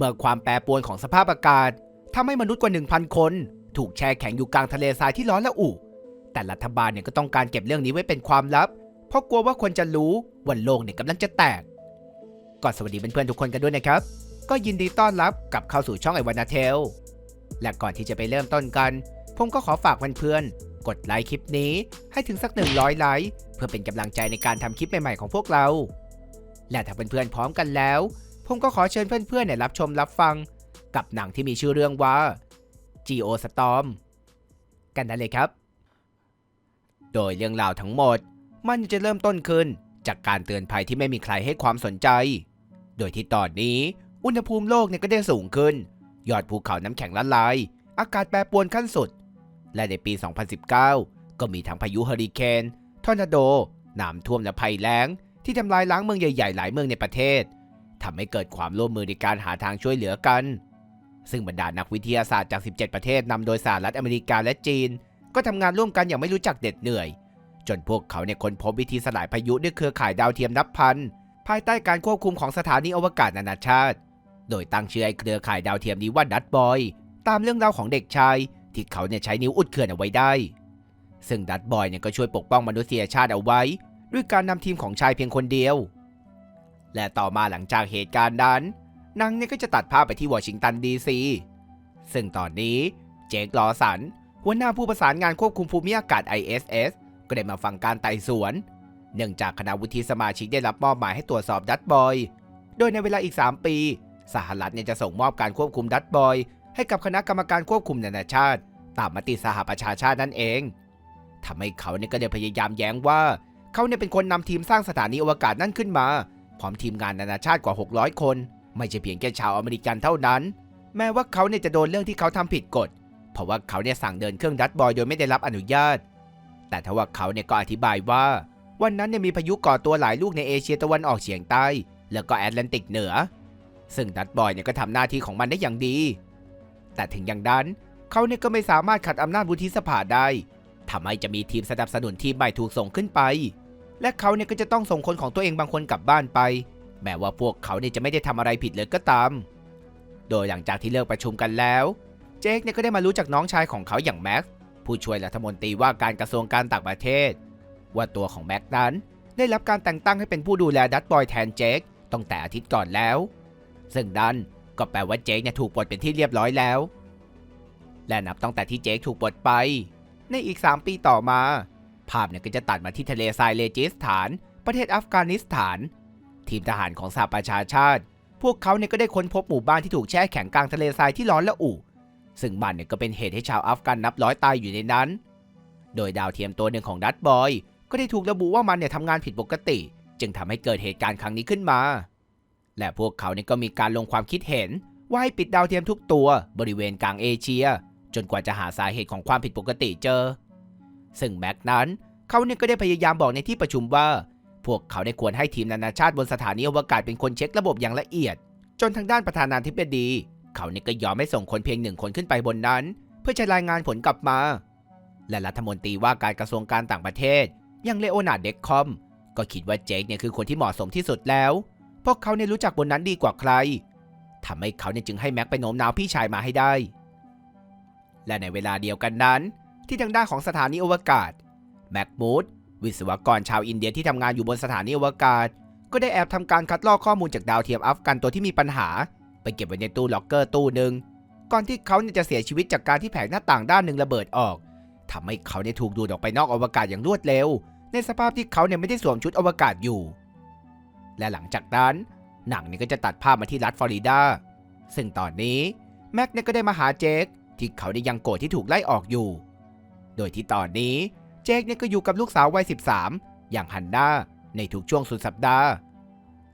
เมื่อความแปรปรวนของสภาพอากาศทำให้มนุษย์กว่า 1,000 คน ถูกแช่แข็งอยู่กลางทะเลทรายที่ร้อนและอุแต่รัฐบาลเนี่ยก็ต้องการเก็บเรื่องนี้ไว้เป็นความลับ เพราะกลัวว่าคนจะรู้ว่าโลกเนี่ยกำลังจะแตก ก่อนสวัสดีเพื่อนๆทุกคนกันด้วยนะครับ ก็ยินดีต้อนรับกลับเข้าสู่ช่องไอวานาเทล และก่อนที่จะไปเริ่มต้นกัน ผมก็ขอฝากเพื่อนๆ กดไลค์คลิปนี้ให้ถึงสัก 100 ไลค์ เพื่อเป็นกำลังใจในการทำคลิปใหม่ๆของพวกเรา และถ้าเพื่อนๆพร้อมกันแล้ว ผมก็ขอเชิญเพื่อนๆเนี่ยรับชมรับฟัง กับหนังที่มีชื่อเรื่องว่า Geo Storm กันได้เลยครับ โดยเรื่องราวทั้งหมด มันจะเริ่มต้นขึ้นจากการเตือนภัยที่ไม่มีใครให้ความสนใจ โดยที่ตอนนี้อุณหภูมิโลกเนี่ยก็ได้สูงขึ้น ยอดภูเขาน้ำแข็งละลาย อากาศแปรปรวนขั้นสุด และในปี 2019 ก็มีทั้งพายุเฮอริเคนทอร์นาโดน้ำท่วมและภัยแล้ง ที่ทำลายล้างเมืองใหญ่ๆหลายเมืองในประเทศ ทำให้เกิดความร่วมมือในการหาทางช่วยเหลือกัน ซึ่งบรรดานักวิทยาศาสตร์จาก 17 ประเทศนำโดยสหรัฐอเมริกาและจีน ก็ทำงานร่วมกันอย่างไม่รู้จักเด็ดเหนื่อย จนพวกเขาเนี่ยค้นพบวิธีสลายพายุด้วยเครือข่ายดาวเทียมนับพัน ภายใต้การควบคุมของสถานีอวกาศนานาชาติ โดยตั้งชื่อไอ้เครือข่ายดาวเทียมนี้ว่าดัตบอย ตามเรื่องราวของเด็กชาย ที่เขาเนี่ยใช้นิ้วอุดเขื่อนเอาไว้ได้ ซึ่งดัตบอยเนี่ยก็ช่วยปกป้องมนุษยชาติเอาไว้ ด้วยการนำทีมของชายเพียงคนเดียว และต่อมาหลังจากเหตุการณ์นั้นนังเนี่ยก็จะตัดภาพไปที่วอชิงตันดีซี ซึ่งตอนนี้เจคลอสัน หัวหน้าผู้ประสานงานควบคุมภูมิอากาศ ISS ก็ได้มาฟังการไต่สวน เนื่องจากคณะวุฒิสมาชิกได้รับมอบหมายให้ตรวจสอบดัตบอย โดยในเวลาอีก 3 ปี สหรัฐเนี่ยจะส่งมอบการควบคุมดัตบอย ให้กับคณะกรรมการควบคุมนานาชาติ ตามมติสหประชาชาตินั่นเองทำให้เขาเนี่ยก็ได้พยายามแย้งว่า เขาเนี่ยเป็นคนนำทีมสร้างสถานีอวกาศนั่นขึ้นมา พร้อมทีมงานนานาชาติกว่า 600 คน ไม่ใช่เพียงแค่ชาวอเมริกันเท่านั้น แม้ว่าเขาเนี่ยจะโดนเรื่องที่เขาทำผิดกฎ เพราะว่าเขาเนี่ยสั่งเดินเครื่องดัตบอยโดยไม่ได้รับอนุญาต แต่ทว่าเขาเนี่ยก็อธิบายว่า วันนั้นเนี่ยมีพายุก่อตัวหลายลูกในเอเชียตะวันออกเฉียงใต้ แล้วก็แอตแลนติกเหนือ ซึ่งดัตบอยเนี่ยก็ทำหน้าที่ของมันได้อย่างดี แต่ถึงอย่างนั้นเขาเนี่ยก็ไม่สามารถขัดอำนาจวุฒิสภาได้ทำให้จะมีทีมสนับสนุนทีมใหม่ถูกส่งขึ้นไป และเขาเนี่ยก็จะต้องส่งคนของตัวเองบางคนกลับบ้านไป แม้ว่าพวกเขาเนี่ยจะไม่ได้ทำอะไรผิดเลยก็ตาม โดยหลังจากที่เลิกประชุมกันแล้ว เจคเนี่ยก็ได้มารู้จากน้องชายของเขาอย่างแม็กผู้ช่วยรัฐมนตรีว่าการกระทรวงการต่างประเทศ ว่าตัวของแม็กนั้น ได้รับการแต่งตั้งให้เป็นผู้ดูแลดัตบอยแทนเจคตั้งแต่อาทิตย์ก่อนแล้ว ซึ่งดันก็แปลว่าเจคเนี่ยถูกปลดเป็นที่เรียบร้อยแล้ว และนับตั้งแต่ที่เจคถูกปลดไป ในอีก 3 ปีต่อมา ภาพเนี่ยก็จะตัดมาที่ทะเลทรายเลจิสถาน ประเทศอัฟกานิสถาน ทีมทหารของสหประชาชาติ พวกเขาเนี่ยก็ได้ค้นพบหมู่บ้านที่ถูกแช่แข็งกลางทะเลทรายที่ร้อนและอุซึ่งมันเนี่ยก็เป็นเหตุให้ชาวอัฟกันนับร้อยตายอยู่ในนั้น โดยดาวเทียมตัวหนึ่งของดัตบอย ก็ได้ถูกระบุว่ามันเนี่ยทำงานผิดปกติ จึงทำให้เกิดเหตุการณ์ครั้งนี้ขึ้นมา และพวกเขาเนี่ยก็มีการลงความคิดเห็น ว่าให้ปิดดาวเทียมทุกตัว บริเวณกลางเอเชีย จนกว่าจะหาสาเหตุของความผิดปกติเจอ ซึ่งแม็กนั้น เขาเนี่ยก็ได้พยายามบอกในที่ประชุมว่า พวกเขาได้ควรให้ทีมนานาชาติบนสถานีอวกาศเป็นคนเช็คระบบอย่างละเอียด จนทางด้านประธานาธิบดี เขาเนี่ยก็ยอมให้ส่งคนเพียงหนึ่งคนขึ้นไปบนนั้น เพื่อจะรายงานผลกลับมา และรัฐมนตรีว่าการกระทรวงการต่างประเทศอย่างเลโอนาร์ดเด็กคอมก็คิดว่าเจคเนี่ยคือคนที่เหมาะสมที่สุดแล้วเพราะเขาเนี่ยรู้จักบนนั้นดีกว่าใครทำให้เขาเนี่ยจึงให้แม็กไปโน้มน้าวพี่ชายมาให้ได้ และในเวลาเดียวกันนั้น ที่ทางด้านของสถานีอวกาศแม็กมูดวิศวกรชาวอินเดียที่ทำงานอยู่บนสถานีอวกาศ ก็ได้แอบทำการคัดลอกข้อมูลจากดาวเทียมอัฟกันตัวที่มีปัญหา ไปเก็บไว้ในตู้ล็อกเกอร์ตู้หนึ่งก่อนที่เขาจะเสียชีวิตจากการที่แผงหน้าต่างด้านหนึ่งระเบิดออกทำให้เขาเนี่ยถูกดูดออกไปนอกอวกาศอย่างรวดเร็ว ในสภาพที่เขาเนี่ยไม่ได้สวมชุดอวกาศอยู่ และหลังจากนั้น หนังเนี่ยก็จะตัดภาพมาที่รัฐฟลอริดา ซึ่งตอนนี้แม็กเนี่ยก็ได้มาหาเจคที่เขาได้ยังโกรธที่ถูกไล่ออกอยู่ โดยที่ตอนนี้เจคเนี่ยก็อยู่กับลูกสาววัย 13 อย่างฮันนาในทุกช่วงสุดสัปดาห์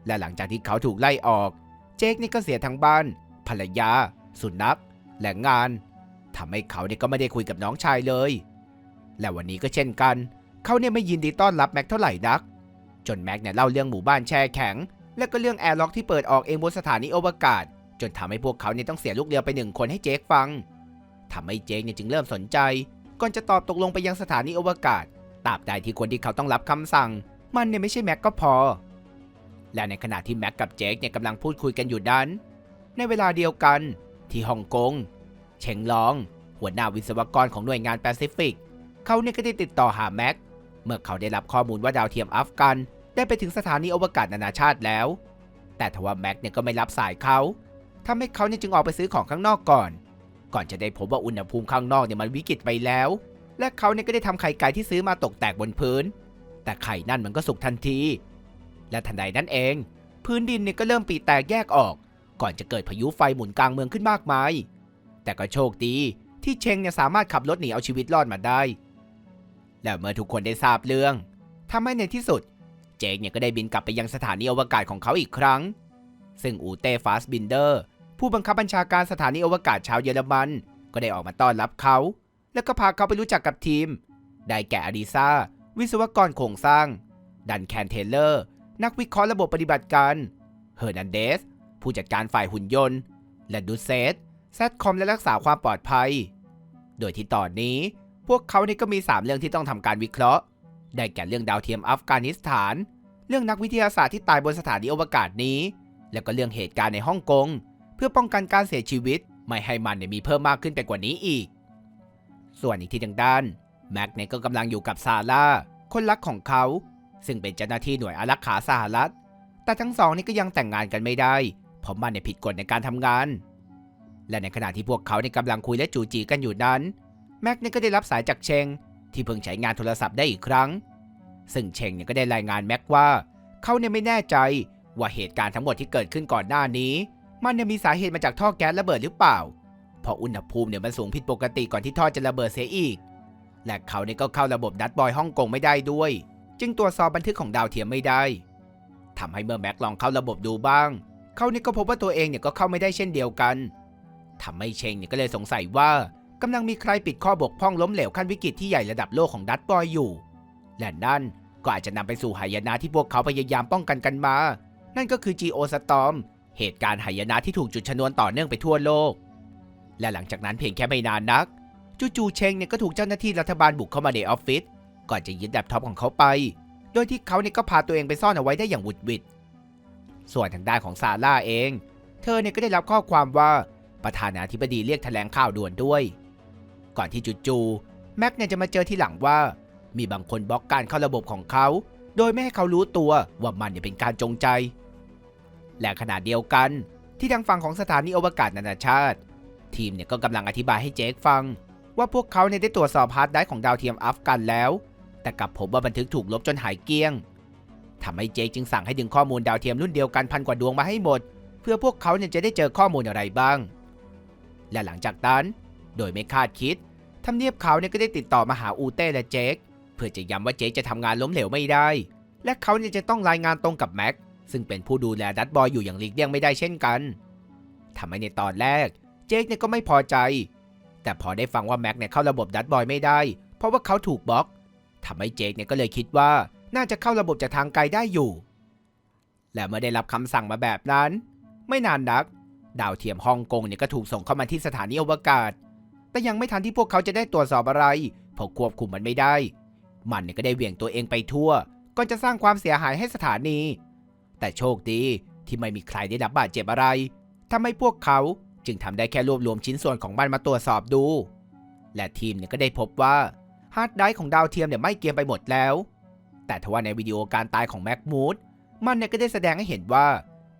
และหลังจากที่เขาถูกไล่ออก เจคนี่ยก็เสียทั้งบ้าน ภรรยา สุนัข และงานทำให้เขาเนี่ยก็ไม่ได้คุยกับน้องชายเลย และวันนี้ก็เช่นกัน เขาเนี่ยไม่ยินดีต้อนรับแม็กเท่าไหร่นัก จนแม็กเนี่ยเล่าเรื่องหมู่บ้านแช่แข็ง และก็เรื่องแอร์ล็อกที่เปิดออกเองบนสถานีอวกาศ จนทำให้พวกเขาเนี่ยต้องเสียลูกเรือไปหนึ่งคนให้เจคฟังทำให้เจคเนี่ยจึงเริ่มสนใจ ก่อนจะตอบตกลงไปยังสถานีอวกาศตราบใดที่คนที่เขาต้องรับคำสั่ง มันเนี่ยไม่ใช่แม็กก็พอ และในขณะที่แม็กกับเจคเนี่ยกำลังพูดคุยกันอยู่นั้น ในเวลาเดียวกัน ที่ฮ่องกงเชงลอง หัวหน้าวิศวกรของหน่วยงานแปซิฟิก เขาเนี่ยก็ได้ติดต่อหาแม็กเมื่อเขาได้รับข้อมูลว่าดาวเทียมอัฟกันได้ไปถึงสถานีอวกาศนานาชาติแล้ว แต่ทว่าแม็กเนี่ยก็ไม่รับสายเขาทำให้เขาเนี่ยจึงออกไปซื้อของข้างนอกก่อน ก่อนจะได้พบว่าอุณหภูมิข้างนอกเนี่ยมันวิกฤตไปแล้ว และเขาเนี่ยก็ได้ทำไข่ไก่ที่ซื้อมาตกแตกบนพื้น แต่ไข่นั่นมันก็สุกทันที และทันใดนั้นเอง พื้นดินเนี่ยก็เริ่มปีแตกแยกออก ก่อนจะเกิดพายุไฟหมุนกลางเมืองขึ้นมากมาย แต่ก็โชคดีที่เชงเนี่ยสามารถขับรถหนีเอาชีวิตรอดมาได้ และเมื่อทุกคนได้ทราบเรื่องทำให้ในที่สุด เจคเนี่ยก็ได้บินกลับไปยังสถานีอวกาศของเขาอีกครั้ง ซึ่งอูเต้ฟาสบินเดอร์ ผู้บังคับบัญชาการสถานีอวกาศชาวเยอรมัน ก็ได้ออกมาต้อนรับเขา แล้วก็พาเขาไปรู้จักกับทีม ได้แก่อดิซาวิศวกรโครงสร้าง ดันแคนเทเลอร์ นักวิเคราะห์ระบบปฏิบัติการ เฮอร์นันเดส ผู้จัดการฝ่ายหุ่นยนต์ และดูเซตแซดคอมและรักษาความปลอดภัย โดยที่ตอนนี้พวกเขานี่ก็มี 3 เรื่องที่ต้องทำการวิเคราะห์ ได้แก่เรื่องดาวเทียมอัฟกานิสถาน เรื่องนักวิทยาศาสตร์ที่ตายบนสถานีอวกาศนี้ แล้วก็เรื่องเหตุการณ์ในฮ่องกง เพื่อป้องกันการเสียชีวิต ไม่ให้มันเนี่ยมีเพิ่มมากขึ้นไปกว่านี้อีก ส่วนอีกที่ทางด้านแม็กเนี่ยก็กำลังอยู่กับซาร่าคนรักของเขา ซึ่งเป็นเจ้าหน้าที่หน่วยอารักขาสหรัฐ แต่ทั้งสองนี่ก็ยังแต่งงานกันไม่ได้ เพราะมันเนี่ยผิดกฎในการทำงาน และในขณะที่พวกเขาเนี่ยกำลังคุยและจูจีกันอยู่นั้น แม็กเนี่ยก็ได้รับสายจากเชง ที่เพิ่งใช้งานโทรศัพท์ได้อีกครั้ง ซึ่งเชงเนี่ยก็ได้รายงานแม็กว่า เขาเนี่ยไม่แน่ใจว่าเหตุการณ์ทั้งหมดที่เกิดขึ้นก่อนหน้านี้ มันเนี่ยมีสาเหตุมาจากท่อแก๊สระเบิดหรือเปล่า เพราะอุณหภูมิเนี่ยมันสูงผิดปกติก่อนที่ท่อจะระเบิดเสียอีก และเขาเนี่ยก็เข้าระบบดัตบอยฮ่องกงไม่ได้ด้วย จึงตรวจสอบบันทึกของดาวเทียมไม่ได้ทำให้เมื่อแม็กลองเข้าระบบดูบ้าง เขาเนี่ยก็พบว่าตัวเองเนี่ยก็เข้าไม่ได้เช่นเดียวกันทำให้เชงเนี่ยก็เลยสงสัยว่ากำลังมีใครปิดข้อบกพร่องล้มเหลวขั้นวิกฤตที่ใหญ่ระดับโลกของดัตบอยอยู่ และนั่นก็อาจจะนำไปสู่หายนะที่พวกเขาพยายามป้องกันกันมา นั่นก็คือ Geo Storm เหตุการณ์หายนะที่ถูกจุดชนวนต่อเนื่องไปทั่วโลก และหลังจากนั้นเพียงแค่ไม่นานนัก จู่ๆเชงเนี่ยก็ถูกเจ้าหน้าที่รัฐบาลบุกเข้ามาในออฟฟิศก่อนจะยึดแล็ปท็อปของเขาไป โดยที่เขาเนี่ยก็พาตัวเองไปซ่อนเอาไว้ได้อย่างหวุดหวิดส่วนทางด้านของซาร่าเอง เธอเนี่ยก็ได้รับข้อความว่าประธานาธิบดีเรียกแถลงข่าวด่วนด้วย ก่อนที่จู่ๆแม็กเนี่ยจะมาเจอที่หลังว่า มีบางคนบล็อกการเข้าระบบของเขา โดยไม่ให้เขารู้ตัวว่ามันเนี่ยเป็นการจงใจ และขณะเดียวกัน ที่ทางฝั่งของสถานีอวกาศนานาชาติ ทีมเนี่ยก็กำลังอธิบายให้เจคฟัง ว่าพวกเขาเนี่ยได้ตรวจสอบฮาร์ดไดรฟ์ของดาวเทียมอัฟกันแล้ว แต่กลับพบว่าบันทึกถูกลบจนหายเกลี้ยงทำให้เจคจึงสั่งให้ดึงข้อมูลดาวเทียมรุ่นเดียวกันพันกว่าดวงมาให้หมด เพื่อพวกเขาเนี่ยจะได้เจอข้อมูลอะไรบ้าง และหลังจากนั้น โดยไม่คาดคิดทำเนียบเขาเนี่ยก็ได้ติดต่อมาหาอูเต้และเจคเพื่อจะย้ำว่าเจคจะทำงานล้มเหลวไม่ได้ และเขาเนี่ยจะต้องรายงานตรงกับแม็ก ซึ่งเป็นผู้ดูแลดัตบอยอยู่อย่างหลีกเลี่ยงไม่ได้เช่นกันทำให้ในตอนแรก เจคเนี่ยก็ไม่พอใจ แต่พอได้ฟังว่าแม็กเนี่ยเข้าระบบดัตบอยไม่ได้ เพราะว่าเขาถูกบล็อกทำให้เจคเนี่ยก็เลยคิดว่าน่าจะเข้าระบบจากทางไกลได้อยู่ และเมื่อได้รับคำสั่งมาแบบนั้น ไม่นานนัก ดาวเทียมฮ่องกงเนี่ยก็ถูกส่งเข้ามาที่สถานีอวกาศ แต่ยังไม่ทันที่พวกเขาจะได้ตรวจสอบอะไรเพราะควบคุมมันไม่ได้ มันเนี่ยก็ได้เหวี่ยงตัวเองไปทั่วก่อนจะสร้างความเสียหายให้สถานี แต่โชคดีที่ไม่มีใครได้รับบาดเจ็บอะไรทำให้พวกเขาจึงทำได้แค่รวบรวมชิ้นส่วนของมันมาตรวจสอบดู และทีมเนี่ยก็ได้พบว่าฮาร์ดไดร์ของดาวเทียมเนี่ยไม่เกียมไปหมดแล้ว แต่ทว่าในวิดีโอการตายของแม็กมูดมันเนี่ยก็ได้แสดงให้เห็นว่า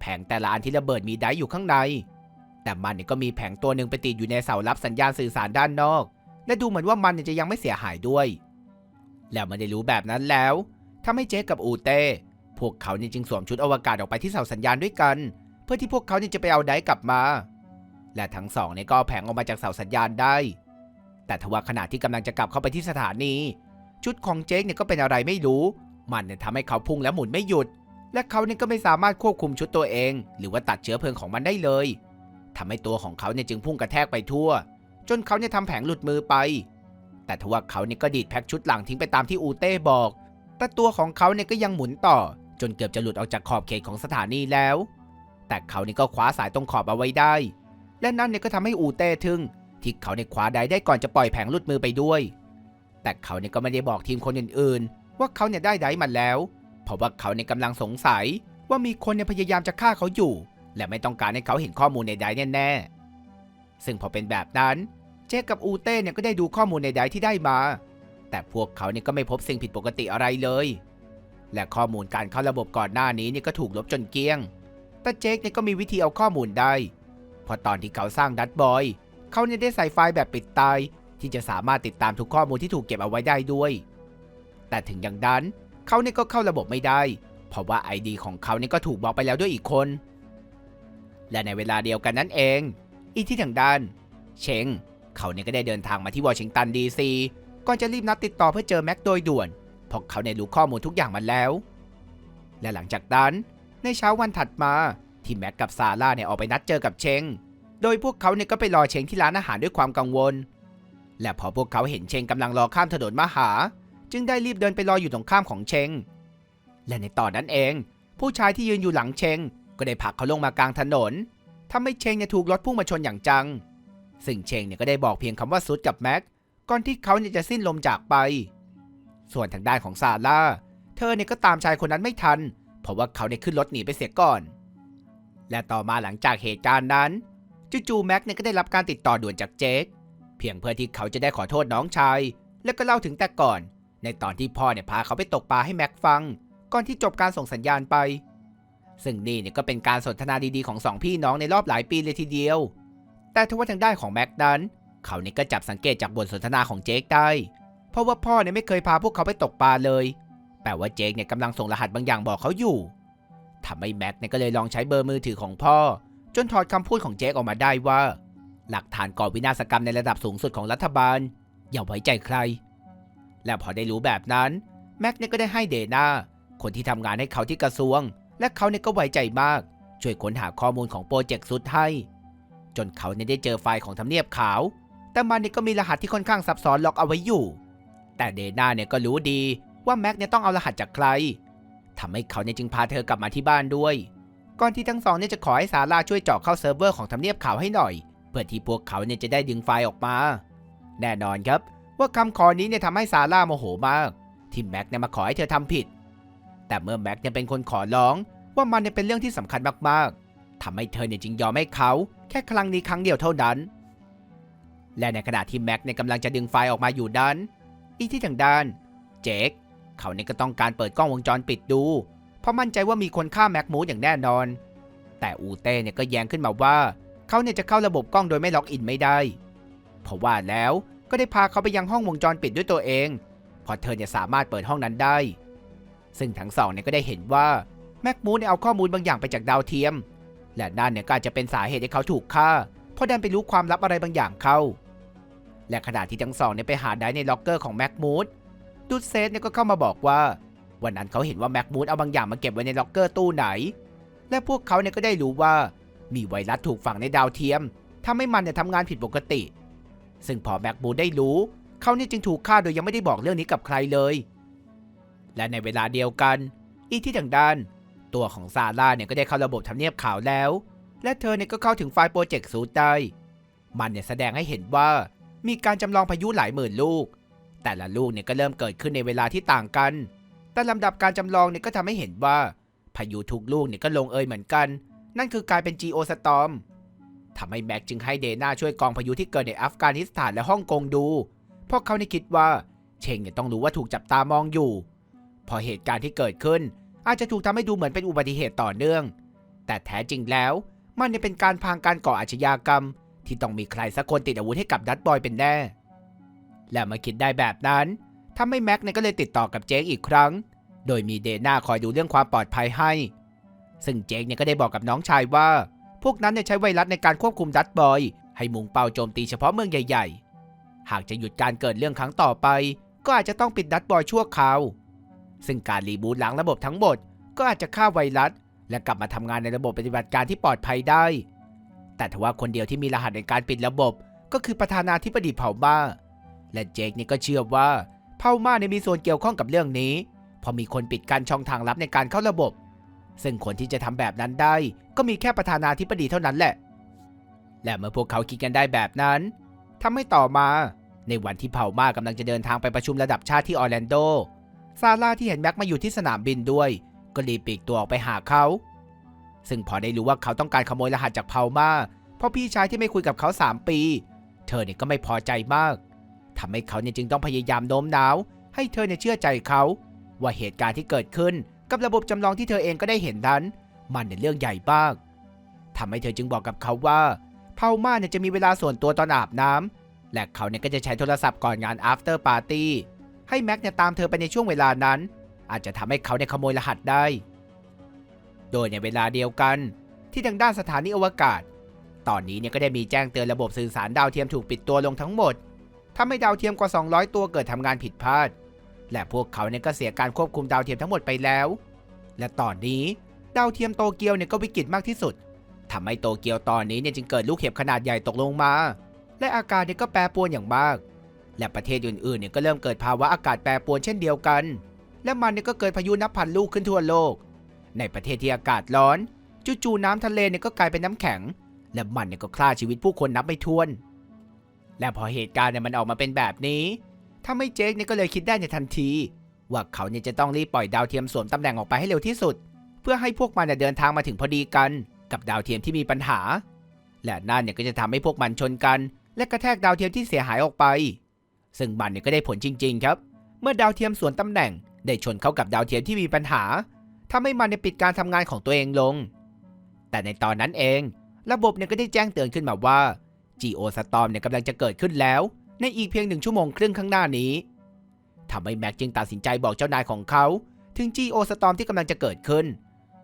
แผงแต่ละอันที่ระเบิดมีไดร์อยู่ข้างใน แต่มันเนี่ยก็มีแผงตัวหนึ่งไปติดอยู่ในเสารับสัญญาณสื่อสารด้านนอก และดูเหมือนว่ามันเนี่ยจะยังไม่เสียหายด้วย แล้วมันได้รู้แบบนั้นแล้วทำให้เจคกับอูเต้ พวกเขาเนี่ยจึงสวมชุดอวกาศออกไปที่เสาสัญญาณด้วยกัน เพื่อที่พวกเขาเนี่ยจะไปเอาไดกลับมา และทั้งสองเนี่ยก็แผงออกมาจากเสาสัญญาณได้ แต่ทว่าขณะที่กำลังจะกลับเข้าไปที่สถานี ชุดของเจคเนี่ยก็เป็นอะไรไม่รู้ มันเนี่ยทำให้เขาพุ่งและหมุนไม่หยุด และเขาเนี่ยก็ไม่สามารถควบคุมชุดตัวเอง หรือว่าตัดเชื้อเพลิงของมันได้เลยทำให้ตัวของเขาเนี่ยจึงพุ่งกระแทกไปทั่ว จนเขาเนี่ยทำแผงหลุดมือไป แต่ทว่าเขาเนี่ยก็ดีดแพ็กชุดหลังทิ้งไปตามที่อูเต้บอก แต่ตัวของเขาเนี่ยก็ยังหมุนต่อ จนเกือบจะหลุดออกจากขอบเขตของสถานีแล้ว แต่เขานี่ก็คว้าสายตรงขอบเอาไว้ได้ และนั่นเนี่ยก็ทำให้อูเต้ทึ่งที่เขาเนี่ยคว้าได้ได้ก่อนจะปล่อยแผงหลุดมือไปด้วย แต่เขาเนี่ยก็ไม่ได้บอกทีมคนอื่นๆ ว่าเขาเนี่ยได้ได้มันแล้ว เพราะว่าเขาเนี่ยกำลังสงสัยว่ามีคนเนี่ยพยายามจะฆ่าเขาอยู่ และไม่ต้องการให้เขาเห็นข้อมูลใดๆแน่ๆซึ่งพอเป็นแบบนั้นเจคกับอูเต้เนี่ยก็ได้ดูข้อมูลใดๆที่ได้มา แต่พวกเขาเนี่ยก็ไม่พบสิ่งผิดปกติอะไรเลย และข้อมูลการเข้าระบบก่อนหน้านี้นี่ก็ถูกลบจนเกลี้ยง แต่เจคเนี่ยก็มีวิธีเอาข้อมูลได้เพราะตอนที่เขาสร้างดัตบอยเขาเนี่ยได้ใส่ไฟล์แบบปิดตาย ที่จะสามารถติดตามทุกข้อมูลที่ถูกเก็บเอาไว้ได้ด้วย แต่ถึงอย่างนั้นเขาเนี่ยก็เข้าระบบไม่ได้ เพราะว่า ID ของเขาเนี่ยก็ถูกบล็อกไปแล้วด้วยอีกคน และในเวลาเดียวกันนั่นเอง อีกที่ทางด้าน เชงเขาเนี่ยก็ได้เดินทางมาที่วอชิงตันดีซีก่อนจะรีบนัดติดต่อเพื่อเจอแม็กโดยด่วน พราะเขาเนี่ยรู้ข้อมูลทุกอย่างมาแล้ว และหลังจากนั้น ในเช้าวันถัดมาที่แม็กกับซาร่าเนี่ยออกไปนัดเจอกับเชง โดยพวกเขาเนี่ยก็ไปรอเชงที่ร้านอาหารด้วยความกังวล และพอพวกเขาเห็นเชงกำลังรอข้ามถนนมาหา จึงได้รีบเดินไปรออยู่ตรงข้ามของเชง และในตอนนั้นเอง ผู้ชายที่ยืนอยู่หลังเชง ก็ได้ผลักเขาลงมากลางถนนทำให้เชงเนี่ยถูกรถพุ่งมาชนอย่างจัง ซึ่งเชงเนี่ยก็ได้บอกเพียงคำว่าซุดกับแม็กก่อนที่เขาเนี่ยจะสิ้นลมจากไป ส่วนทางด้านของซาร่า เธอเนี่ยก็ตามชายคนนั้นไม่ทัน เพราะว่าเขาได้ขึ้นรถหนีไปเสียก่อน และต่อมาหลังจากเหตุการณ์นั้น จู่ๆแม็กเนี่ยก็ได้รับการติดต่อด่วนจากเจค เพียงเพื่อที่เขาจะได้ขอโทษน้องชาย แล้วก็เล่าถึงแต่ก่อน ในตอนที่พ่อเนี่ยพาเขาไปตกปลาให้แม็กฟัง ก่อนที่จบการส่งสัญญาณไป ซึ่งนี่เนี่ยก็เป็นการสนทนาดีๆของสองพี่น้องในรอบหลายปีเลยทีเดียว แต่ทว่าทางด้านของแม็กนั้น เขาเนี่ยก็จับสังเกตจากบทสนทนาของเจคได้ เพราะว่าพ่อเนี่ยไม่เคยพาพวกเขาไปตกปลาเลย แปลว่าเจคเนี่ยกำลังส่งรหัสบางอย่างบอกเขาอยู่ทำให้แม็กเนี่ยก็เลยลองใช้เบอร์มือถือของพ่อ จนถอดคำพูดของเจคออกมาได้ว่า หลักฐานก่อวินาศกรรมในระดับสูงสุดของรัฐบาล อย่าไว้ใจใคร และพอได้รู้แบบนั้นแม็กเนี่ยก็ได้ให้เดน่าคนที่ทำงานให้เขาที่กระทรวง และเขาเนี่ยก็ไว้ใจมาก ช่วยค้นหาข้อมูลของโปรเจกต์สุดให้ จนเขาเนี่ยได้เจอไฟล์ของทำเนียบขาว แต่มันเนี่ยก็มีรหัสที่ค่อนข้างซับซ้อนล็อกเอาไว้อยู่ แต่เดน่าเนี่ยก็รู้ดีว่าแม็กเนี่ยต้องเอารหัสจากใครทำให้เขาเนี่ยจึงพาเธอกลับมาที่บ้านด้วย ก่อนที่ทั้งสองเนี่ยจะขอให้ซาร่าช่วยเจาะเข้าเซิร์ฟเวอร์ของทำเนียบขาวให้หน่อย เพื่อที่พวกเขาเนี่ยจะได้ดึงไฟล์ออกมา แน่นอนครับ ว่าคำขอนี้เนี่ยทำให้ซาร่าโมโหมาก ที่แม็กเนี่ยมาขอให้เธอทำผิด แต่เมื่อแม็กเนี่ยเป็นคนขอร้อง ว่ามันเนี่ยเป็นเรื่องที่สำคัญมากๆทำให้เธอเนี่ยจึงยอมให้เขาแค่ครั้งนี้ครั้งเดียวเท่านั้น และในขณะที่แม็กเนี่ยกำลังจะดึงไฟล์ออกมาอยู่ด้น อีที่ทางด้าน เจคเขาเนี่ยก็ต้องการเปิดกล้องวงจรปิดดู เพราะมั่นใจว่ามีคนฆ่าแม็กมูดอย่างแน่นอน แต่อูเต้เนี่ยก็แย้งขึ้นมาว่าเขาเนี่ยจะเข้าระบบกล้องโดยไม่ล็อกอินไม่ได้เพราะว่าแล้วก็ได้พาเขาไปยังห้องวงจรปิดด้วยตัวเองพราะเธอเนี่ยสามารถเปิดห้องนั้นได้ ซึ่งทั้งสองเนี่ยก็ได้เห็นว่าแม็กมูดเนี่ยเอาข้อมูลบางอย่างไปจากดาวเทียม และนั่นเนี่ยก็อาจจะเป็นสาเหตุให้เขาถูกฆ่า เพราะดันไปรู้ความลับอะไรบางอย่างเข้า และขณะที่ทั้งสองเนี่ยไปหาได้ในล็อกเกอร์ของแม็กมูดดูดเซตเนี่ยก็เข้ามาบอกว่า วันนั้นเขาเห็นว่าแม็กมูดเอาบางอย่างมาเก็บไว้ในล็อกเกอร์ตู้ไหน และพวกเขาเนี่ยก็ได้รู้ว่า มีไวรัสถูกฝังในดาวเทียมทำให้มันเนี่ยทำงานผิดปกติ ซึ่งพอแม็กมูดได้รู้ เขาเนี่ยจึงถูกฆ่าโดยยังไม่ได้บอกเรื่องนี้กับใครเลย และในเวลาเดียวกัน อีกที่ทางด้าน ตัวของซาร่าเนี่ยก็ได้เข้าระบบทำเนียบข่าวแล้ว และเธอเนี่ยก็เข้าถึงไฟล์โปรเจกต์สูตรได้มันเนี่ยแสดงให้เห็นว่า มีการจำลองพายุหลายหมื่นลูก แต่ละลูกเนี่ยก็เริ่มเกิดขึ้นในเวลาที่ต่างกัน แต่ลำดับการจำลองเนี่ยก็ทำให้เห็นว่า พายุทุกลูกเนี่ยก็ลงเอยเหมือนกัน นั่นคือกลายเป็น Geo Storm ทำให้แม็กจึงให้เดน่าช่วยกองพายุที่เกิดในอัฟกานิสถานและฮ่องกงดูเพราะเขาในคิดว่าเชงเนี่ยต้องรู้ว่าถูกจับตามองอยู่ พอเหตุการณ์ที่เกิดขึ้น อาจจะถูกทำให้ดูเหมือนเป็นอุบัติเหตุต่อเนื่อง แต่แท้จริงแล้ว มันเนี่ยเป็นการพางการก่ออาชญากรรม ที่ต้องมีใครสักคนติดอาวุธให้กับดัตบอยเป็นแน่ และเมื่อคิดได้แบบนั้นทำให้แม็กเนี่ยก็เลยติดต่อกับเจคอีกครั้ง โดยมีเดน่าคอยดูเรื่องความปลอดภัยให้ ซึ่งเจคเนี่ยก็ได้บอกกับน้องชายว่า พวกนั้นเนี่ยใช้ไวรัสในการควบคุมดัตบอย ให้มุ่งเป้าโจมตีเฉพาะเมืองใหญ่ๆ หากจะหยุดการเกิดเรื่องครั้งต่อไป ก็อาจจะต้องปิดดัตบอยชั่วคราว ซึ่งการรีบูตล้างระบบทั้งหมด ก็อาจจะฆ่าไวรัส และกลับมาทำงานในระบบปฏิบัติการที่ปลอดภัยได้ แต่ทว่าคนเดียวที่มีรหัสในการปิดระบบ ก็คือประธานาธิบดีเผาบ้าและเจคนี่ก็เชื่อว่าเผาม่าเนี่ยมีส่วนเกี่ยวข้องกับเรื่องนี้เพราะมีคนปิดกั้นช่องทางลับในการเข้าระบบ ซึ่งคนที่จะทำแบบนั้นได้ ก็มีแค่ประธานาธิบดีเท่านั้นแหละ และเมื่อพวกเขาคิดกันได้แบบนั้นทำให้ต่อมา ในวันที่เผาม่ากำลังจะเดินทางไปประชุมระดับชาติที่ออร์แลนโดซาร่าที่เห็นแม็กมาอยู่ที่สนามบินด้วย ก็รีบปีกตัวออกไปหาเขา ซึ่งพอได้รู้ว่าเขาต้องการขโมยรหัสจากเพามาเพราะพี่ชายที่ไม่คุยกับเขา 3 ปี เธอเนี่ยก็ไม่พอใจมากทำให้เขาเนี่ยจึงต้องพยายามโน้มน้าว ให้เธอเนี่ยเชื่อใจเขา ว่าเหตุการณ์ที่เกิดขึ้นกับระบบจำลองที่เธอเองก็ได้เห็นนั้น มันเนี่ยเรื่องใหญ่มากทำให้เธอจึงบอกกับเขาว่าเพามาเนี่ยจะมีเวลาส่วนตัวตอนอาบน้ำและเขาเนี่ยก็จะใช้โทรศัพท์ก่อนงาน after party ให้แม็กเนี่ยตามเธอไปในช่วงเวลานั้น อาจจะทำให้เขาเนี่ยขโมยรหัสได้ โดยในเวลาเดียวกัน ที่ทางด้านสถานีอวกาศ ตอนนี้เนี่ยก็ได้มีแจ้งเตือนระบบสื่อสารดาวเทียมถูกปิดตัวลงทั้งหมดทำให้ดาวเทียมกว่า 200 ตัวเกิดทำงานผิดพลาด และพวกเขาเนี่ยก็เสียการควบคุมดาวเทียมทั้งหมดไปแล้ว และตอนนี้ดาวเทียมโตเกียวเนี่ยก็วิกฤตมากที่สุดทำให้โตเกียวตอนนี้เนี่ยจึงเกิดลูกเห็บขนาดใหญ่ตกลงมา และอากาศเนี่ยก็แปรปรวนอย่างมาก และประเทศอื่นๆเนี่ยก็เริ่มเกิดภาวะอากาศแปรปรวนเช่นเดียวกัน และมันเนี่ยก็เกิดพายุนับพันลูกขึ้นทั่วโลก ในประเทศที่อากาศร้อน จู่ๆน้ำทะเลเนี่ยก็กลายเป็นน้ำแข็ง และมันเนี่ยก็ฆ่าชีวิตผู้คนนับไม่ถ้วน และพอเหตุการณ์เนี่ยมันออกมาเป็นแบบนี้ทำให้เจคเนี่ยก็เลยคิดได้ในทันที ว่าเขาเนี่ยจะต้องรีบปล่อยดาวเทียมสวมตำแหน่งออกไปให้เร็วที่สุด เพื่อให้พวกมันเนี่ยเดินทางมาถึงพอดีกันกับดาวเทียมที่มีปัญหา และนั่นเนี่ยก็จะทำให้พวกมันชนกัน และกระแทกดาวเทียมที่เสียหายออกไป ซึ่งมันเนี่ยก็ได้ผลจริง ๆ ครับ เมื่อดาวเทียมสวนตำแหน่งได้ชนเข้ากับดาวเทียมที่มีปัญหา ทำให้มันเนี่ยปิดการทำงานของตัวเองลง แต่ในตอนนั้นเอง ระบบเนี่ยก็ได้แจ้งเตือนขึ้นมาว่า Geo Storm เนี่ยกำลังจะเกิดขึ้นแล้ว ในอีกเพียงหนึ่งชั่วโมงครึ่งข้างหน้านี้ทำให้แม็กจึงตัดสินใจบอกเจ้านายของเขา ถึง Geo Storm ที่กำลังจะเกิดขึ้น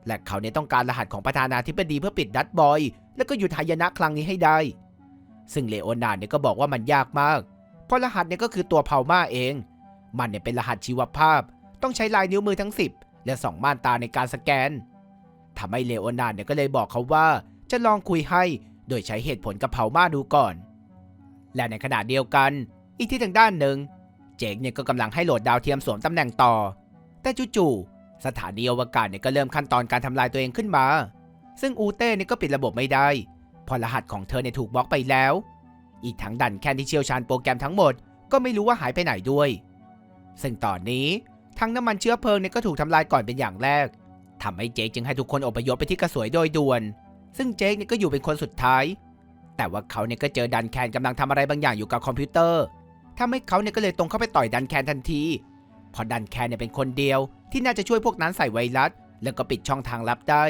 และเขาเนี่ยต้องการรหัสของประธานาธิบดีเพื่อปิดดัตบอย แล้วก็หยุดหายนะครั้งนี้ให้ได้ ซึ่งเลโอนาร์ดเนี่ยก็บอกว่ามันยากมาก เพราะรหัสเนี่ยก็คือตัวเพามาเอง มันเนี่ยเป็นรหัสชีวภาพ ต้องใช้ลายนิ้วมือทั้ง 10 และสองม่านตาในการสแกนทำให้เลโอนาร์ดเนี่ยก็เลยบอกเขาว่าจะลองคุยให้โดยใช้เหตุผลกับเผามาดูก่อน และในขณะเดียวกัน อีกที่ทางด้านหนึ่ง เจคเนี่ยก็กำลังให้โหลดดาวเทียมสวมตำแหน่งต่อ แต่จู่ๆสถานีอวกาศเนี่ยก็เริ่มขั้นตอนการทำลายตัวเองขึ้นมา ซึ่งอูเต้เนี่ยก็ปิดระบบไม่ได้เพราะรหัสของเธอเนี่ยถูกบล็อกไปแล้ว อีกทั้งดันแคนที่เชี่ยวชาญโปรแกรมทั้งหมด ก็ไม่รู้ว่าหายไปไหนด้วย ซึ่งตอนนี้ ทั้งน้ำมันเชื้อเพลิงเนี่ยก็ถูกทำลายก่อนเป็นอย่างแรกทำให้เจคจึงให้ทุกคนอพยพไปที่กระสวยโดยด่วน ซึ่งเจคเนี่ยก็อยู่เป็นคนสุดท้าย แต่ว่าเขาเนี่ยก็เจอดันแคนกำลังทำอะไรบางอย่างอยู่กับคอมพิวเตอร์ทำให้เขาเนี่ยก็เลยตรงเข้าไปต่อยดันแคนทันทีเพราะดันแคนเนี่ยเป็นคนเดียว ที่น่าจะช่วยพวกนั้นใส่ไวรัส แล้วก็ปิดช่องทางลับได้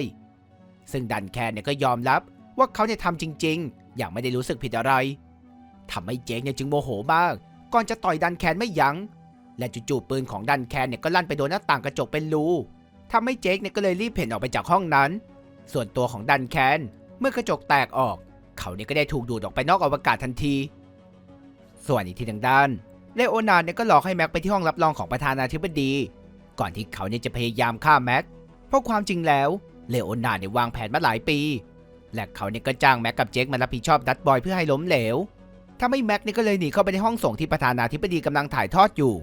ซึ่งดันแคนเนี่ยก็ยอมรับว่าเขาเนี่ยทำจริง ๆ อย่างไม่ได้รู้สึกผิดอะไรทำให้เจคเนี่ยจึงโมโหมาก ก่อนจะต่อยดันแคนไม่ยัง้ง และจู่ๆปืนของดันแคนเนี่ยก็ลั่นไปโดนหน้าต่างกระจกเป็นรูทำให้เจคเนี่ยก็เลยรีบเพ่นออกไปจากห้องนั้น ส่วนตัวของดันแคนเมื่อกระจกแตกออก เขาเนี่ยก็ได้ถูกดูดออกไปนอกอวกาศทันที ส่วนอีกทีทางด้านเลโอนาร์เนี่ยก็หลอกให้แม็กไปที่ห้องรับรองของประธานาธิบดี ก่อนที่เขาเนี่ยจะพยายามฆ่าแม็กเพราะความจริงแล้วเลโอนาร์เนี่ยวางแผนมาหลายปี และเขาเนี่ยก็จ้างแม็กกับเจคมารับผิดชอบดัตบอยเพื่อให้ล้มเหลวทำให้แม็กเนี่ยก็เลยหนีเข้าไปในห้องส่งที่ประธานาธิบดีกำลังถ่ายทอดอยู่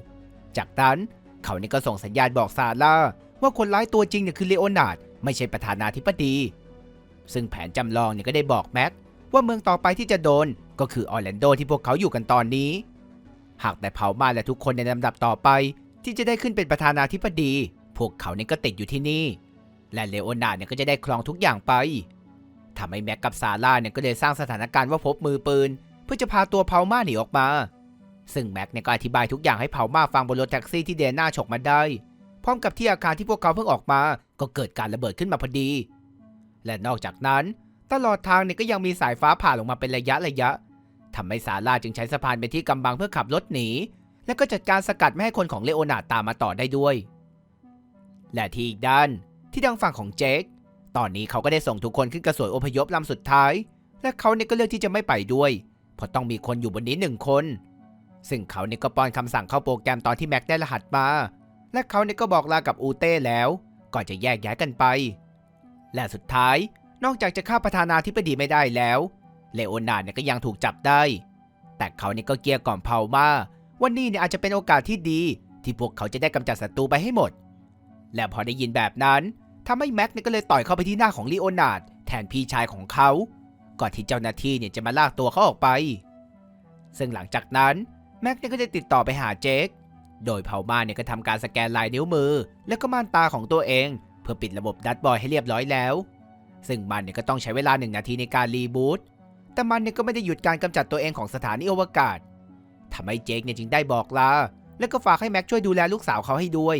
จากนั้นเขานี่ก็ส่งสัญญาณบอกซาร่าว่าคนร้ายตัวจริงเนี่ยคือเลโอนาร์ดไม่ใช่ประธานาธิบดี ซึ่งแผนจำลองเนี่ยก็ได้บอกแม็กว่าเมืองต่อไปที่จะโดนก็คือออร์แลนโดที่พวกเขาอยู่กันตอนนี้ หากแต่เผามาและทุกคนในลำดับต่อไป ที่จะได้ขึ้นเป็นประธานาธิบดี พวกเขาเนี่ยก็ติดอยู่ที่นี่ และเลโอนาร์ดเนี่ยก็จะได้ครองทุกอย่างไปทำให้แม็กกับซาร่าเนี่ยก็เลยสร้างสถานการณ์ว่าพบมือปืน เพื่อจะพาตัวเผามาหนีออกมา ซึ่งแม็กเนี่ยก็อธิบายทุกอย่างให้เผามาฟังบนรถแท็กซี่ที่เดน่าฉกมาได้ พร้อมกับที่อาคารที่พวกเขาเพิ่งออกมา ก็เกิดการระเบิดขึ้นมาพอดี และนอกจากนั้น ตลอดทางเนี่ยก็ยังมีสายฟ้าผ่าลงมาเป็นระยะระยะทำให้ซาร่าจึงใช้สะพานเป็นที่กำบังเพื่อขับรถหนี และก็จัดการสกัดไม่ให้คนของเลโอนาร์ดตามมาต่อได้ด้วย และที่อีกด้านที่ดังฝั่งของเจค ตอนนี้เขาก็ได้ส่งทุกคนขึ้นกระสวยอพยพลำสุดท้าย และเขาเนี่ยก็เลือกที่จะไม่ไปด้วย เพราะต้องมีคนอยู่บนนี้หนึ่งคน ซึ่งเขาเนี่ยก็ป้อนคำสั่งเข้าโปรแกรมตอนที่แม็กได้รหัสมา และเขาเนี่ยก็บอกลากับอูเต้แล้ว ก่อนจะแยกย้ายกันไป และสุดท้าย นอกจากจะฆ่าประธานาธิบดีไม่ได้แล้ว เลโอนาร์ดเนี่ยก็ยังถูกจับได้ แต่เขาเนี่ยก็เกลียกล่อมเผามาว่านี่เนี่ยอาจจะเป็นโอกาสที่ดี ที่พวกเขาจะได้กำจัดศัตรูไปให้หมด และพอได้ยินแบบนั้นทำให้แม็กเนี่ยก็เลยต่อยเข้าไปที่หน้าของลีโอนาร์ดแทนพี่ชายของเขา ก่อนที่เจ้าหน้าที่เนี่ยจะมาลากตัวเขาออกไป ซึ่งหลังจากนั้น แม็กเนี่ยก็ได้ติดต่อไปหาเจค โดยเผามาเนี่ยก็ทำการสแกนลายนิ้วมือ แล้วก็ม่านตาของตัวเอง เพื่อปิดระบบดัตบอยให้เรียบร้อยแล้ว ซึ่งมันเนี่ยก็ต้องใช้เวลาหนึ่งนาทีในการรีบูต แต่มันเนี่ยก็ไม่ได้หยุดการกำจัดตัวเองของสถานีอวกาศทำให้เจคเนี่ยจึงได้บอกลา แล้วก็ฝากให้แม็กช่วยดูแลลูกสาวเขาให้ด้วย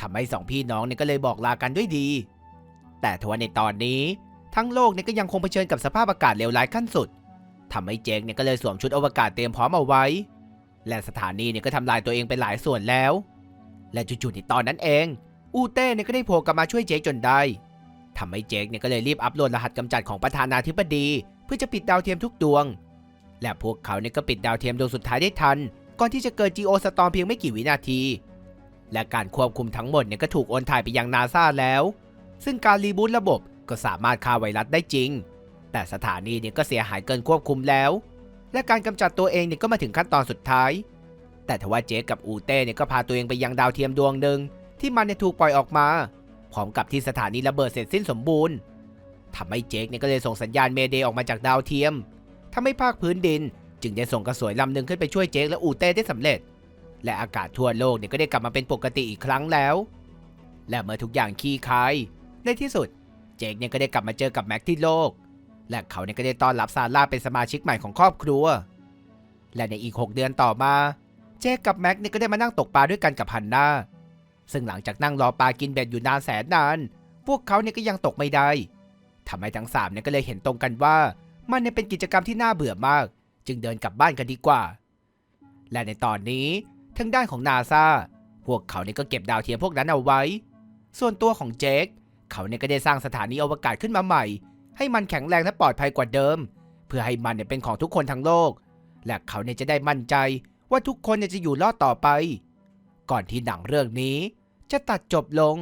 ทำให้สองพี่น้องเนี่ยก็เลยบอกลากันด้วยดี แต่ทว่าในตอนนี้ทั้งโลกเนี่ยก็ยังคงเผชิญกับสภาพอากาศเลวร้ายขั้นสุดทำให้เจคเนี่ยก็เลยสวมชุดอวกาศเตรียมพร้อมเอาไว้ และสถานีเนี่ยก็ทำลายตัวเองไปหลายส่วนแล้ว และจู่ๆในตอนนั้นเอง อูเต้เนี่ยก็ได้โผล่กลับมาช่วยเจคจนได้ทำให้เจคเนี่ยก็เลยรีบอัปโหลดรหัสกำจัดของประธานาธิบดี เพื่อจะปิดดาวเทียมทุกดวง และพวกเขาเนี่ยก็ปิดดาวเทียมดวงสุดท้ายได้ทัน ก่อนที่จะเกิด Geo Storm เพียงไม่กี่วินาที และการควบคุมทั้งหมดเนี่ยก็ถูกโอนถ่ายไปยังนาซาแล้ว ซึ่งการรีบูตระบบก็สามารถฆ่าไวรัสได้จริง แต่สถานีเนี่ยก็เสียหายเกินควบคุมแล้ว และการกำจัดตัวเองเนี่ยก็มาถึงขั้นตอนสุดท้าย แต่ทว่าเจคกับอูเต้เนี่ยก็พาตัวเองไปยังดาวเทียมดวงหนึ่งที่มันเนี่ยถูกปล่อยออกมา พร้อมกับที่สถานีระเบิดเสร็จสิ้นสมบูรณ์ทำให้เจคเนี่ยก็เลยส่งสัญญาณเมเดย์ออกมาจากดาวเทียมทำให้ภาคพื้นดิน จึงได้ส่งกระสวยลำหนึ่งขึ้นไปช่วยเจคและอูเต้ได้สำเร็จ และอากาศทั่วโลกเนี่ยก็ได้กลับมาเป็นปกติอีกครั้งแล้ว และเมื่อทุกอย่างคลี่คลายในที่สุด เจคเนี่ยก็ได้กลับมาเจอกับแม็กที่โลก และเขาเนี่ยก็ได้ต้อนรับซาร่าเป็นสมาชิกใหม่ของครอบครัว และในอีก 6 เดือนต่อมา เจคกับแม็กเนี่ยก็ได้มานั่งตกปลาด้วยกันกับฮันนาซึ่งหลังจากนั่งรอปลากินเบ็ดอยู่นานแสนนาน พวกเขาเนี่ยก็ยังตกไม่ได้ทำให้ทั้งสามเนี่ยก็เลยเห็นตรงกันว่า มันเนี่ยเป็นกิจกรรมที่น่าเบื่อมาก จึงเดินกลับบ้านกันดีกว่า และในตอนนี้ทางด้านของนาซาพวกเขาเนี่ยก็เก็บดาวเทียมพวกนั้นเอาไว้ ส่วนตัวของเจคเขาเนี่ยก็ได้สร้างสถานีอวกาศขึ้นมาใหม่ ให้มันแข็งแรงและปลอดภัยกว่าเดิม เพื่อให้มันเนี่ยเป็นของทุกคนทั้งโลก และเขาเนี่ยจะได้มั่นใจว่าทุกคนเนี่ยจะอยู่รอดต่อไป ก่อนที่หนังเรื่องนี้ จะตัดจบลง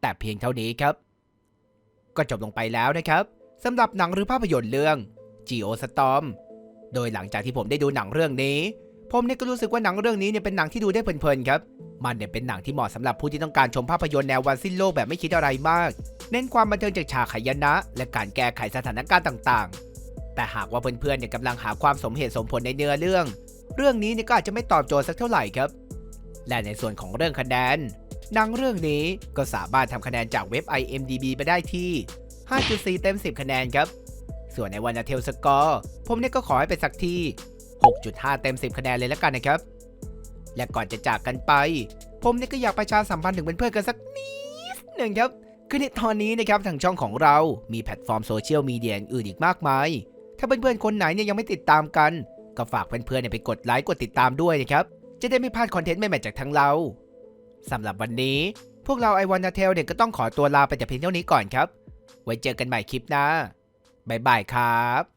แต่เพียงเท่านี้ครับ ก็จบลงไปแล้วนะครับสำหรับหนังหรือภาพยนตร์เรื่อง Geo Storm โดยหลังจากที่ผมได้ดูหนังเรื่องนี้ ผมเนี่ยก็รู้สึกว่าหนังเรื่องนี้เนี่ยเป็นหนังที่ดูได้เพลินๆครับ มันเนี่ยเป็นหนังที่เหมาะสำหรับผู้ที่ต้องการชมภาพยนตร์แนววันสิ้นโลกแบบไม่คิดอะไรมาก เน้นความบันเทิงจากฉากขยนะ และการแก้ไขสถานการณ์ต่างๆ แต่หากว่าเพื่อนๆเนี่ยกำลังหาความสมเหตุสมผลในเนื้อเรื่อง เรื่องนี้เนี่ยก็อาจจะไม่ตอบโจทย์สักเท่าไหร่ครับ และในส่วนของเรื่องคะแนนหนังเรื่องนี้ก็สามารถทำคะแนนจากเว็บ IMDB ไปได้ที่ 5.4 เต็ม 10 คะแนนครับ ส่วนในวันนาเทลสกอร์ผมเนี่ยก็ขอให้เป็นสักที่ 6.5 เต็ม 10 คะแนนเลยแล้วกันนะครับ และก่อนจะจากกันไป ผมเนี่ยก็อยากประชาสัมพันธ์ถึงเพื่อนๆกันสักนิดหนึ่งครับ คือในตอนนี้นะครับทางช่องของเรา มีแพลตฟอร์มโซเชียลมีเดียอื่นอีกมากมาย ถ้าเพื่อนๆคนไหนเนี่ยยังไม่ติดตามกัน ก็ฝากเพื่อนๆเนี่ยไปกดไลค์กดติดตามด้วยนะครับ จะได้ไม่พลาดคอนเทนต์ใหม่ๆจากทางเราสำหรับวันนี้ พวกเราไอวันนาเทลเนี่ยก็ต้องขอตัวลาไปแต่เพียงเท่านี้ก่อนครับ ไว้เจอกันใหม่คลิปหน้าบ๊ายบายครับ